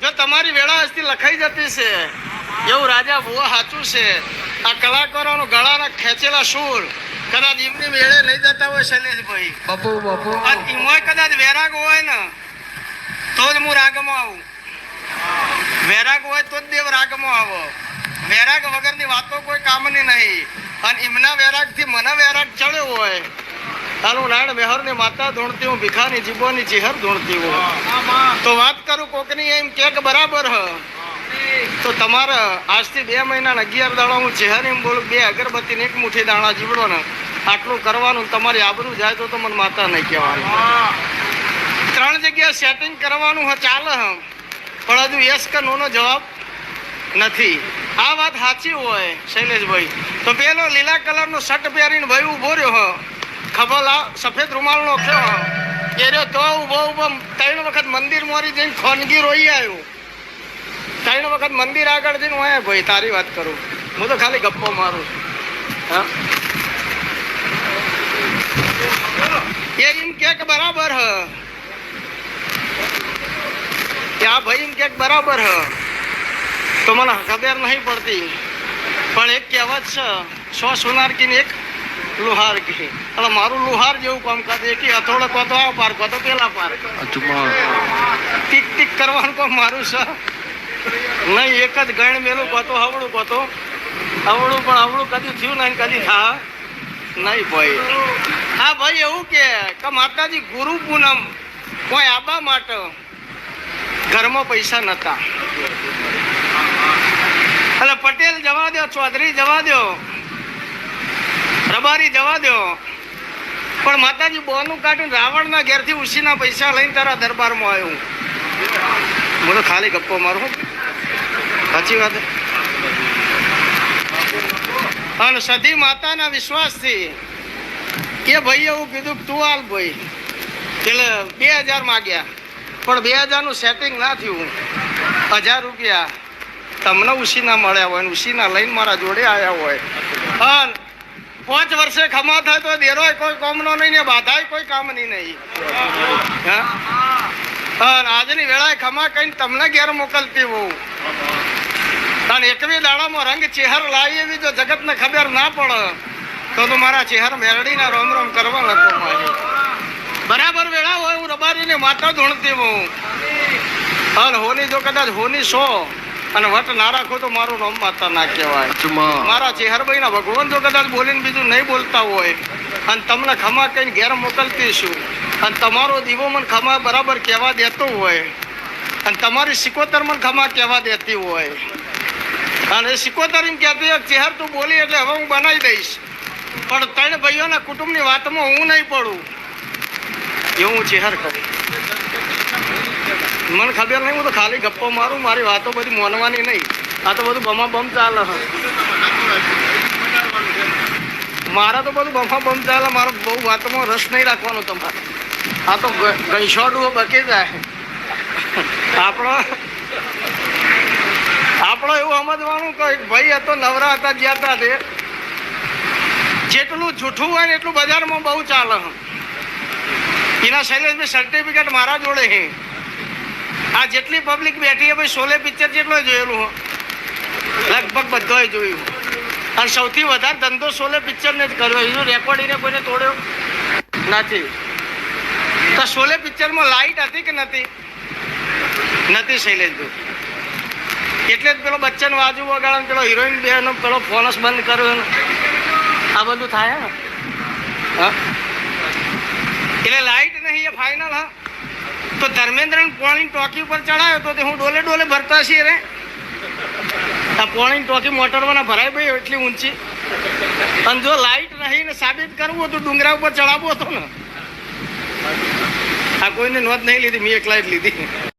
જો તમારી વેળા હસ્તી લખાઈ જતી છે એવું રાજા ભુવા સાચું છે. આ કલાકારોનો ગળાના ખેંચેલા સૂર કદાચ એમની વેળે લઈ જતા હોય શૈલેષભાઈ. બપુ બપુ. આ એમાંય કદાચ વેરાગ હોય ને તો જ હું રાગમાં આવું. વેરાગ હોય તો જ દેવ રાગમાં આવો. વેરાગ વગરની વાતો કોઈ કામની નહીં. અને એમના વેરાગથી મને વૈરાગ ચડ્યો હોય તારું નારાયણ ને માતા ધૂણતી હું, ભીખાની જીબોની ચિહર ધૂણતી હું. તો વાત કરું કોકની એમ કે કે બરાબર હ. તો તમારે આજથી બે મહિના અગિયાર દાડા હું ચહેર એમ બોલું, બે અગરબત્તી ને એક મુઠ્ઠી દાણા જીવડો ને આટલું કરવાનું તમારી આબરું જાય તો મને માતા નહીં કહેવાનું. ત્રણ જગ્યાએ સેટિંગ કરવાનું હ, ચાલે હ. પણ હજુ યસ કે નોનો જવાબ નથી. આ વાત સાચી હોય, શૈલેષભાઈ. તો પેલો લીલા કલરનો શર્ટ પહેરીને ભાઈ ઊભો રહ્યો હ. લા સફેદ રૂમાલનો થયો એ રહ્યો તો ઊભો ઊભો ત્રણ વખત મંદિર મોરી જઈને ખોનગી રોઈ આવ્યો. ત્રણ વખત મંદિર આગળ જઈને હું આયા, ભાઈ, તારી વાત કરું. હું તો ખાલી ગપ્પો મારું હા. એ એમ કે બરાબર હ. આ ભાઈ એમ કે બરાબર હ. તો મને ખબર નહીં પડતી. પણ એક કહેવત છે, સો સોનાર કીને એક લુહાર કી એટલે મારું લુહાર જેવું કામ કરે એક હથોડો કોતો આ પાર કોતો પેલા પાર. ટીક ટીક કરવાનું કામ મારું છે. નહીં એક જ ગણ મેલું કોતો હવળું કોતો હવળું પણ હવળું કદી થયું નહીં કદી થા. નહીં ભાઈ. હા ભાઈ એવું કે કે માતાજી ગુરુ પૂનમ કોઈ આબા માટે ઘરમાં પૈસા નતા. એટલે પટેલ જવા દો ચૌધરી જવા દો રબારી જવા દો પણ માતાજી, બોનું કાઢીને રાવણના ઘેરથી ઉસીના પૈસા લઈને તારા દરબારમાં આવ્યું હું. તો ખાલી ગપ્પો મારું સાચી વાત? અને સધી માતાના વિશ્વાસથી કે ભાઈ, એવું કીધું તું હાલ ભાઈ. એટલે બે હજાર માગ્યા. પણ બે હજારનું સેટિંગ ના થયું હજાર રૂપિયા તમને ઉસીના મળ્યા હોય ઉસીના લઈને મારા જોડે આવ્યા હોય. અને પાંચ વર્ષે ખમા થાય તો દેરોય કોઈ કોમનો નહીં ને બાધાય કોઈ કામની નહીં. હા? આજની વેળાએ ખમા કહીને તમને ઘેર મોકલતી હોઉં. અને એકવી દાડામાં રંગ ચહેર લાવી એવી જો જગતને ખબર ના પડે, તો તો મારા ચહેર મેળડીના રોમ રોમ કરવા લખો મારી. બરાબર વેળા હોય હું રબારીને માતા ધૂણતી હોઉં. અને હોની જો કદાચ હોની સો અને વટ ના રાખો તો મારું નામ માતા ના કહેવાય. મારા મારા ચેહરભાઈના ભગવાન જો કદાચ બોલીને બીજું નહીં બોલતા હોય અને તમને ખમા કહીને ઘેર મોકલતી છું અને તમારો દીવો મને ખમા બરાબર કહેવા દેતો હોય અને તમારી સિકોતર મને ખમા કહેવા દેતી હોય. અને સિકોતર એમ કહેતી હોય ચહેર તું બોલી એટલે હવે હું બનાવી દઈશ. પણ ત્રણ ભાઈઓના કુટુંબની વાતમાં હું નહીં પડું. એવું હું ચેહર કરું મને ખબર નહીં, હું તો ખાલી ગપ્પો મારું, મારી વાતો બધી મોનવાની નહીં. આ તો બધું બમા બમ ચાલે મારા તો બધું બફા બમ ચાલે, મારો બહુ વાતોમાં રસ નહીં રાખવાનો તમારે. આ તો ગંશોડું બકી જાય. આપણો આપણો એવું સમજવાનું કે ભાઈ હતો નવરા હતા જ્યાં હતા તે. જેટલું જૂઠું હોય ને એટલું બજારમાં બહુ ચાલે એના શૈલેષભાઈ સર્ટિફિકેટ મારા જોડે છે આ જેટલી પબ્લિક બેઠી છે, ભાઈ શોલે પિક્ચર જેટલો જોયેલું હો. લગભગ બધોય જોયું. અને સૌથી વધારે ધંધો શોલે પિક્ચરને જ કર્યો. એનું રેકોર્ડિંગને કોઈને તોડ્યો નથી. તો શોલે પિક્ચરમાં લાઈટ હતી કે નથી? નથી શૈલેષભાઈ એટલે જ પેલો બચ્ચન વાજુ વગાડે પેલો હિરોઈન બેનો પેલો ફોનસ બંધ કર્યો આ બધું થાય હા? એટલે લાઈટ નહીં, એ ફાઇનલ હા? તો ધર્મેન્દ્રને પોણી ટોકી ઉપર ચડાયો તો હું ડોલે ડોલે ભરતા છીએ રે. આ પોણી ટોકી મોટરમાં ભરાઈ ગઈ એટલી ઊંચી. અને જો લાઈટ નહીં ને સાબિત કરવું હતું ડુંગરા ઉપર ચડાવવું હતું ને. આ કોઈને નોંધ નહીં લીધી, મેં એકલા જ લીધી.